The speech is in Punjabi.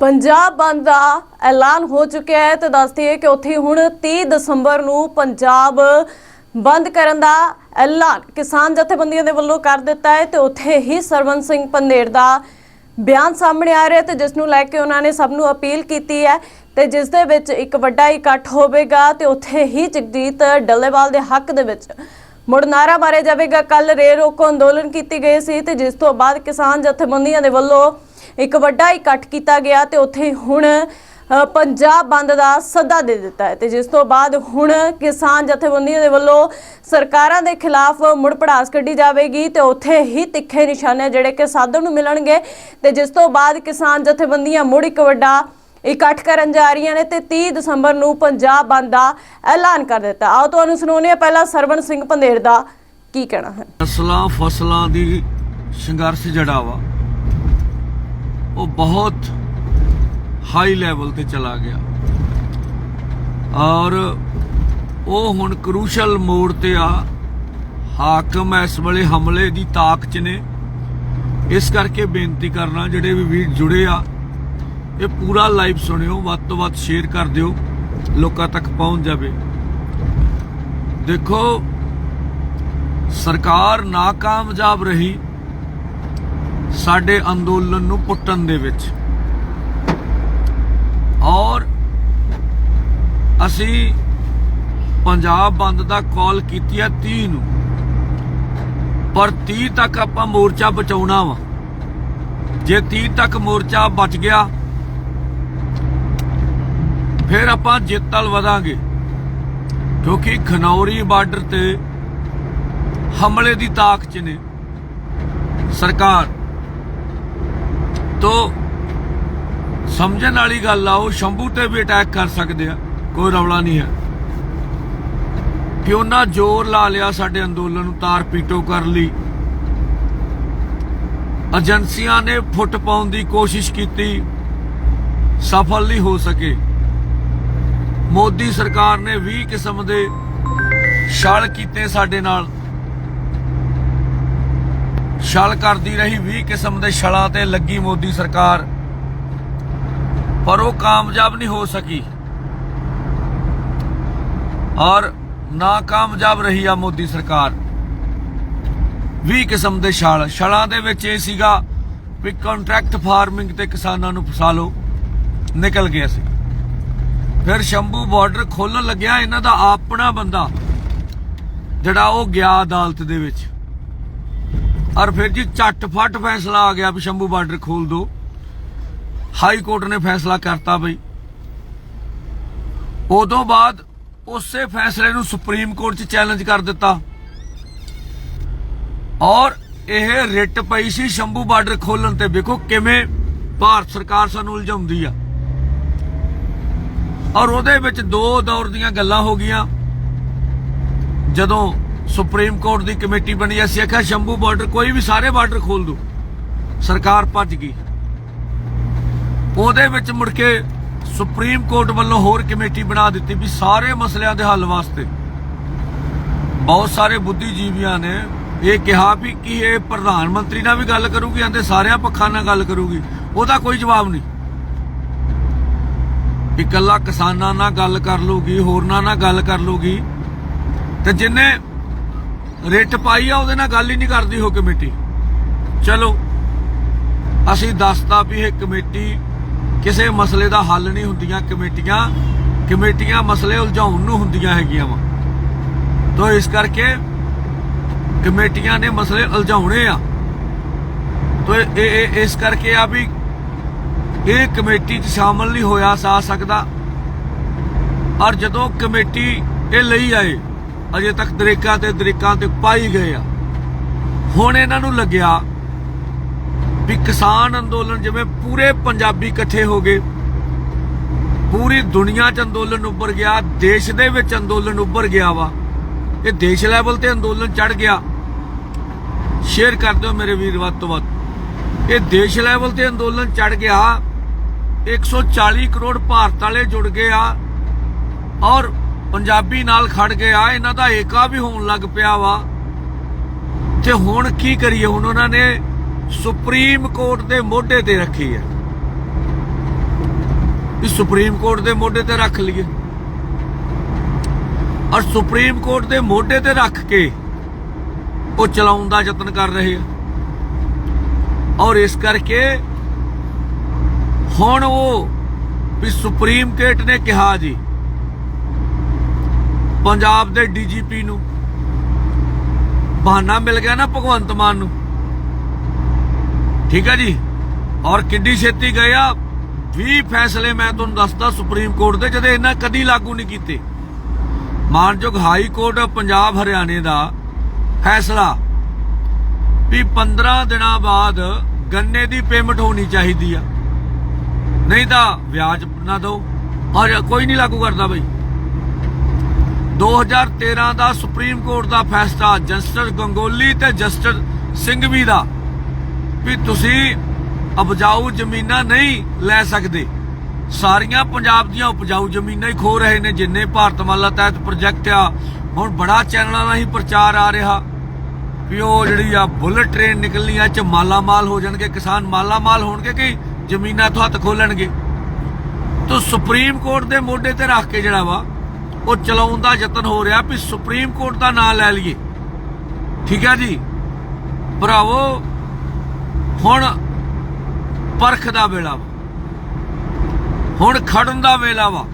ਪੰਜਾਬ ਬੰਦ ਦਾ ਐਲਾਨ ਹੋ ਚੁੱਕਿਆ ਹੈ ਤੇ ਦੱਸਦੀ ਹੈ ਕਿ ਉੱਥੇ ਹੁਣ 30 ਦਸੰਬਰ ਨੂੰ ਪੰਜਾਬ ਬੰਦ ਕਰਨ ਦਾ ਐਲਾਨ ਕਿਸਾਨ ਜਥੇਬੰਦੀਆਂ ਦੇ ਵੱਲੋਂ ਕਰ ਦਿੱਤਾ ਹੈ ਤੇ ਉੱਥੇ ਹੀ ਸਰਵਨ ਸਿੰਘ ਪੰਦੇਰ ਦਾ ਬਿਆਨ ਸਾਹਮਣੇ ਆ ਰਿਹਾ ਤੇ ਜਿਸ ਨੂੰ ਲੈ ਕੇ ਉਹਨਾਂ ਨੇ ਸਭ ਨੂੰ ਅਪੀਲ ਕੀਤੀ ਹੈ ਤੇ ਜਿਸ ਦੇ ਵਿੱਚ ਇੱਕ ਵੱਡਾ ਇਕੱਠ ਹੋਵੇਗਾ ਤੇ ਉੱਥੇ ਹੀ ਜਗਜੀਤ ਡੱਲੇਵਾਲ ਦੇ ਹੱਕ ਦੇ ਵਿੱਚ ਮੁੜ ਨਾਰਾ ਮਾਰਿਆ ਜਾਵੇਗਾ। ਕੱਲ ਰੇ ਰੋਕੋ ਅੰਦੋਲਨ ਕੀਤੀ ਗਈ ਸੀ ਤੇ ਜਿਸ ਤੋਂ ਬਾਅਦ ਕਿਸਾਨ ਜਥੇਬੰਦੀਆਂ ਦੇ ਵੱਲੋਂ ਇੱਕ ਵੱਡਾ ਇਕੱਠ ਕੀਤਾ ਗਿਆ ਤੇ ਉੱਥੇ ਹੁਣ ਪੰਜਾਬ ਬੰਦ ਦਾ ਸੱਦਾ ਦੇ ਦਿੱਤਾ ਹੈ। ਤੇ ਜਿਸ ਤੋਂ ਬਾਅਦ ਹੁਣ ਕਿਸਾਨ ਜਥੇਬੰਦੀਆਂ ਦੇ ਵੱਲੋਂ ਸਰਕਾਰਾਂ ਦੇ ਖਿਲਾਫ ਮੁੜ ਪੜਾਸ ਕੱਢੀ ਜਾਵੇਗੀ ਤੇ ਉੱਥੇ ਹੀ ਤਿੱਖੇ ਨਿਸ਼ਾਨੇ ਜਿਹੜੇ ਕਿ ਸਾਧਨ ਨੂੰ ਮਿਲਣਗੇ। ਤੇ ਜਿਸ ਤੋਂ ਬਾਅਦ ਕਿਸਾਨ ਜਥੇਬੰਦੀਆਂ ਮੁੜ ਇੱਕ ਵੱਡਾ ਇਕੱਠ ਕਰਨ ਜਾ ਰਹੀਆਂ ਨੇ ਤੇ 30 ਦਸੰਬਰ ਨੂੰ ਪੰਜਾਬ ਬੰਦ ਦਾ ਐਲਾਨ ਕਰ ਦਿੱਤਾ। ਆਓ ਤੁਹਾਨੂੰ ਸੁਣਾਉਂਦੇ ਹਾਂ ਪਹਿਲਾਂ ਸਰਵਣ ਸਿੰਘ ਪੰਦੇਰ ਦਾ ਕੀ ਕਹਿਣਾ ਹੈ। ਫਸਲਾਂ ਫਸਲਾਂ ਦੀ ਸੰਘਰਸ਼ ਜਿਹੜਾ ਵਾ। ਉਹ ਬਹੁਤ ਹਾਈ ਲੈਵਲ ਤੇ ਚਲਾ ਗਿਆ। ਔਰ ਉਹ ਹੁਣ ਕਰੂਸ਼ਲ ਮੋੜ ਤੇ ਆ। ਹਾਕਮ ਇਸ ਵੇਲੇ ਹਮਲੇ ਦੀ ਤਾਕ ਚ ਨੇ। ਇਸ ਕਰਕੇ ਬੇਨਤੀ ਕਰਨਾ, ਜਿਹੜੇ ਵੀ ਵੀਰ ਜੁੜੇ ਆ, ਇਹ ਪੂਰਾ ਲਾਈਵ ਸੁਣਿਓ, ਵੱਧ ਤੋਂ ਵੱਧ ਸ਼ੇਅਰ ਕਰ ਦਿਓ, ਲੋਕਾਂ ਤੱਕ ਪਹੁੰਚ ਜਾਵੇ। ਦੇਖੋ, ਸਰਕਾਰ ਨਾਕਾਮਯਾਬ ਰਹੀ। ਸਾਡੇ ਅੰਦੋਲਨ ਨੂੰ ਪੁੱਟਣ ਦੇ ਵਿੱਚ। ਔਰ ਅਸੀਂ ਪੰਜਾਬ ਬੰਦ ਦਾ ਕਾਲ ਕੀਤੀ ਹੈ 30 ਨੂੰ। ਪਰ 30 ਤੱਕ ਆਪਾਂ ਮੋਰਚਾ ਬਚਾਉਣਾ ਵਾ। ਜੇ 30 ਤੱਕ ਮੋਰਚਾ ਬਚ ਗਿਆ, ਫਿਰ ਆਪਾਂ ਜਿੱਤ ਵੱਲ ਵਧਾਂਗੇ। ਕਿਉਂਕਿ ਖਨੌਰੀ ਬਾਰਡਰ ਤੇ ਹਮਲੇ ਦੀ ਤਾਕ ਚ ਨੇ ਸਰਕਾਰ। ਤੋਂ ਸਮਝਣ ਵਾਲੀ ਗੱਲ ਆ, ਉਹ ਸ਼ੰਭੂ ਤੇ ਵੀ ਅਟੈਕ ਕਰ ਸਕਦੇ ਆ, ਕੋਈ ਰੌਲਾ ਨਹੀਂ ਹੈ। ਕਿ ਉਹਨਾਂ ਜ਼ੋਰ ਲਾ ਲਿਆ ਸਾਡੇ ਅੰਦੋਲਨ ਨੂੰ, ਤਾਰ ਪੀਟੋ ਕਰ ਲਈ। ਏਜੰਸੀਆਂ ਨੇ ਫੁੱਟ ਪਾਉਣ ਦੀ ਕੋਸ਼ਿਸ਼ ਕੀਤੀ, ਸਫਲ ਨਹੀਂ ਹੋ ਸਕੇ। ਮੋਦੀ ਸਰਕਾਰ ਨੇ 20 ਕਿਸਮ ਦੇ ਛਲ ਕੀਤੇ ਸਾਡੇ ਨਾਲ। ਛਲ ਕਰਦੀ ਰਹੀ 20 ਕਿਸਮ ਦੇ ਛਲਾਂ ਤੇ ਲੱਗੀ ਮੋਦੀ ਸਰਕਾਰ। ਪਰ ਉਹ ਕਾਮਯਾਬ ਨਹੀਂ ਹੋ ਸਕੀ। ਔਰ ਨਾ ਕਾਮਯਾਬ ਰਹੀ ਆ ਮੋਦੀ ਸਰਕਾਰ। 20 ਕਿਸਮ ਦੇ ਛਲ। ਛਲਾਂ ਦੇ ਵਿੱਚ ਇਹ ਸੀਗਾ ਵੀ ਕੰਟਰੈਕਟ ਫਾਰਮਿੰਗ ਤੇ ਕਿਸਾਨਾਂ ਨੂੰ ਫਸਾ ਲਓ। ਨਿਕਲ ਗਿਆ ਸੀ। ਫਿਰ ਸ਼ੰਭੂ ਬਾਰਡਰ ਖੋਲਣ ਲੱਗਿਆ। ਇਹਨਾਂ ਦਾ ਆਪਣਾ ਬੰਦਾ, ਜਿਹੜਾ ਉਹ ਗਿਆ ਅਦਾਲਤ ਦੇ ਵਿੱਚ। ਔਰ ਫਿਰ ਜੀ ਝੱਟ-ਫੱਟ ਫੈਸਲਾ ਆ ਗਿਆ ਵੀ ਸ਼ੰਭੂ ਬਾਰਡਰ ਖੋਲ ਦੋ। ਹਾਈ ਕੋਰਟ ਨੇ ਫੈਸਲਾ ਕਰਤਾ ਬਈ। ਉਦੋਂ ਬਾਅਦ ਉਸੇ ਫੈਸਲੇ ਨੂੰ ਸੁਪਰੀਮ ਕੋਰਟ 'ਚ ਚੈਲੰਜ ਕਰ ਦਿੱਤਾ। ਔਰ ਇਹ ਰਿਟ ਪਈ ਸੀ ਸ਼ੰਭੂ ਬਾਰਡਰ ਖੋਲਣ ਤੇ। ਵੇਖੋ ਕਿਵੇਂ ਭਾਰਤ ਸਰਕਾਰ ਸਾਨੂੰ ਉਲਝਾਉਂਦੀ ਆ। ਔਰ ਉਹਦੇ ਵਿੱਚ ਦੋ ਦੌਰ ਦੀਆਂ ਗੱਲਾਂ ਹੋ ਗਈਆਂ। ਜਦੋਂ ਸੁਪਰੀਮ ਕੋਰਟ ਦੀ ਕਮੇਟੀ ਬਣੀ ਅਸੀਂ ਆਖਿਆ, ਸ਼ੰਭੂ ਬਾਰਡਰ ਕੋਈ ਵੀ ਸਾਰੇ ਬਾਰਡਰ ਖੋਲ ਦੋ। ਸਰਕਾਰ ਭੱਜ ਗਈ। ਉਹਦੇ ਵਿੱਚ ਮੁੜ ਕੇ ਸੁਪਰੀਮ ਕੋਰਟ ਵੱਲੋਂ ਹੋਰ ਕਮੇਟੀ ਬਣਾ ਦਿੱਤੀ ਵੀ ਸਾਰੇ ਮਸਲਿਆਂ ਦੇ ਹੱਲ ਵਾਸਤੇ। ਬਹੁਤ ਸਾਰੇ ਬੁੱਧੀਜੀਵੀਆਂ ਨੇ ਇਹ ਕਿਹਾ ਵੀ ਕਿ ਇਹ ਪ੍ਰਧਾਨ ਮੰਤਰੀ ਨਾਲ ਵੀ ਗੱਲ ਕਰੂਗੀ, ਆਂਦੇ ਸਾਰਿਆਂ ਪੱਖਾਂ ਨਾਲ ਗੱਲ ਕਰੂਗੀ। ਉਹਦਾ ਕੋਈ ਜਵਾਬ ਨਹੀਂ। ਇਕੱਲਾ ਕਿਸਾਨਾਂ ਨਾਲ ਗੱਲ ਕਰ ਲੂਗੀ ਹੋਰਨਾਂ ਨਾਲ ਗੱਲ ਕਰ ਲੂਗੀ ਤੇ ਜਿੰਨੇ ਰਿਟ ਪਾਈ ਆ, ਉਹਦੇ ਨਾਲ ਗੱਲ ਹੀ ਨਹੀਂ ਕਰਦੀ ਉਹ ਕਮੇਟੀ। ਚਲੋ, ਅਸੀਂ ਦੱਸਤਾ ਵੀ ਇਹ ਕਮੇਟੀ ਕਿਸੇ ਮਸਲੇ ਦਾ ਹੱਲ ਨਹੀਂ ਹੁੰਦੀਆਂ ਕਮੇਟੀਆਂ ਕਮੇਟੀਆਂ ਮਸਲੇ ਉਲਝਾਉਣ ਨੂੰ ਹੁੰਦੀਆਂ ਹੈਗੀਆਂ ਵਾ। ਤੋਂ ਇਸ ਕਰਕੇ ਕਮੇਟੀਆਂ ਨੇ ਮਸਲੇ ਉਲਝਾਉਣੇ ਆ। ਤੋਂ ਇਹ ਇਸ ਕਰਕੇ ਆ ਵੀ ਇਹ ਕਮੇਟੀ 'ਚ ਸ਼ਾਮਲ ਨਹੀਂ ਹੋਇਆ, ਸਾ ਸਕਦਾ। ਔਰ ਜਦੋਂ ਕਮੇਟੀ ਇਹ ਲਈ ਆਏ ਅਜੇ ਤੱਕ ਦਰੇਕਾਂ ਤੇ ਦਰੇਕਾਂ ਤੇ ਪਾਈ ਗਏ ਆ। ਹੁਣ ਇਹਨਾਂ ਨੂੰ ਲੱਗਿਆ ਵੀ ਕਿਸਾਨ ਅੰਦੋਲਨ ਜਿਵੇਂ ਪੂਰੇ ਪੰਜਾਬੀ ਇਕੱਠੇ ਹੋ ਗਏ, ਪੂਰੀ ਦੁਨੀਆ 'ਚ ਅੰਦੋਲਨ ਉੱਭਰ ਗਿਆ, ਦੇਸ਼ ਦੇ ਵਿੱਚ ਅੰਦੋਲਨ ਉੱਭਰ ਗਿਆ ਵਾ। ਇਹ ਦੇਸ਼ ਲੈਵਲ ਤੇ ਅੰਦੋਲਨ ਚੜ ਗਿਆ। ਸ਼ੇਅਰ ਕਰ ਦਿਓ ਮੇਰੇ ਵੀਰ, ਵੱਧ ਤੋਂ ਵੱਧ। ਇਹ ਦੇਸ਼ ਲੈਵਲ ਤੇ ਅੰਦੋਲਨ ਚੜ ਗਿਆ 140 ਕਰੋੜ ਭਾਰਤ ਵਾਲੇ ਜੁੜ ਗਏ ਆ। ਔਰ ਪੰਜਾਬੀ ਨਾਲ ਖੜ ਗਿਆ ਇਹਨਾਂ ਦਾ ਏਕਾ ਵੀ ਹੋਣ ਲੱਗ ਪਿਆ ਵਾ। ਤੇ ਹੁਣ ਕੀ ਕਰੀਏ? ਹੁਣ ਉਹਨਾਂ ਨੇ ਸੁਪਰੀਮ ਕੋਰਟ ਦੇ ਮੋਢੇ ਤੇ ਰੱਖੀ ਹੈ। ਵੀ ਸੁਪਰੀਮ ਕੋਰਟ ਦੇ ਮੋਢੇ ਤੇ ਰੱਖ ਲਈਏ। ਔਰ ਸੁਪਰੀਮ ਕੋਰਟ ਦੇ ਮੋਢੇ ਤੇ ਰੱਖ ਕੇ ਉਹ ਚਲਾਉਣ ਦਾ ਯਤਨ ਕਰ ਰਹੇ ਆ। ਔਰ ਇਸ ਕਰਕੇ ਹੁਣ ਉਹ ਵੀ ਸੁਪਰੀਮ ਕੋਰਟ ਨੇ ਕਿਹਾ ਜੀ ਪੰਜਾਬ ਦੇ ਡੀਜੀਪੀ ਨੂੰ। ਬਹਾਨਾ ਮਿਲ ਗਿਆ ਨਾ ਭਗਵੰਤ ਮਾਨ ਨੂੰ। ਠੀਕ ਹੈ ਜੀ? ਔਰ ਕਿੱਡੀ ਛੇਤੀ ਗਏ ਆ। 20 ਫੈਸਲੇ ਮੈਂ ਤੁਹਾਨੂੰ ਦੱਸਦਾ ਸੁਪਰੀਮ ਕੋਰਟ ਦੇ, ਜਦੇ ਇਹਨਾਂ ਕਦੀ ਲਾਗੂ ਨਹੀਂ ਕੀਤੇ। ਮਾਨਯੋਗ ਹਾਈ ਕੋਰਟ ਪੰਜਾਬ ਹਰਿਆਣੇ ਦਾ ਫੈਸਲਾ ਵੀ 15 ਦਿਨਾਂ ਬਾਅਦ ਗੰਨੇ ਦੀ ਪੇਮੈਂਟ ਹੋਣੀ ਚਾਹੀਦੀ ਆ। ਨਹੀਂ ਤਾਂ ਵਿਆਜ ਨਾ ਦਿਓ। ਔਰ ਕੋਈ ਨਹੀਂ ਲਾਗੂ ਕਰਦਾ ਬਈ। 2013 ਦਾ ਸੁਪਰੀਮ ਕੋਰਟ ਦਾ ਫੈਸਲਾ, ਜਸਟਿਸ ਗੰਗੋਲੀ ਤੇ ਜਸਟਿਸ ਸਿੰਘਵੀ ਦਾ, ਵੀ ਤੁਸੀਂ ਉਪਜਾਊ ਜ਼ਮੀਨਾਂ ਨਹੀਂ ਲੈ ਸਕਦੇ। ਸਾਰੀਆਂ ਪੰਜਾਬ ਦੀਆਂ ਉਪਜਾਊ ਜ਼ਮੀਨਾਂ ਹੀ ਖੋ ਰਹੇ ਨੇ, ਜਿੰਨੇ ਭਾਰਤਮਾਲਾ ਤਹਿਤ ਪ੍ਰੋਜੈਕਟ ਆ, ਹੁਣ ਬੜਾ ਚੈਨਲਾਂ ਦਾ ਹੀ ਪ੍ਰਚਾਰ ਆ ਰਿਹਾ ਵੀ ਉਹ ਜਿਹੜੀ ਆ ਬੁਲਟ ਟ੍ਰੇਨ ਨਿਕਲਣੀ ਆ ਚ ਮਾਲਾ ਮਾਲ ਹੋ ਜਾਣਗੇ, ਕਿਸਾਨ ਮਾਲਾ ਮਾਲ ਹੋਣਗੇ ਕਿ ਜ਼ਮੀਨਾਂ ਤੋਂ ਹੱਥ ਖੋਲਣਗੇ? ਤੋ ਸੁਪਰੀਮ ਕੋਰਟ ਦੇ ਮੋਢੇ ਤੇ ਰੱਖ ਕੇ ਜਿਹੜਾ ਵਾ ਉਹ ਚਲਾਉਣ ਦਾ ਯਤਨ ਹੋ ਰਿਹਾ ਵੀ ਸੁਪਰੀਮ ਕੋਰਟ ਦਾ ਨਾਮ ਲੈ ਲਈਏ। ਠੀਕ ਹੈ ਜੀ? ਭਰਾਵੋ, ਹੁਣ ਪਰਖ ਦਾ ਵੇਲਾ ਵਾ। ਹੁਣ ਖੜਨ ਦਾ ਵੇਲਾ ਵਾ।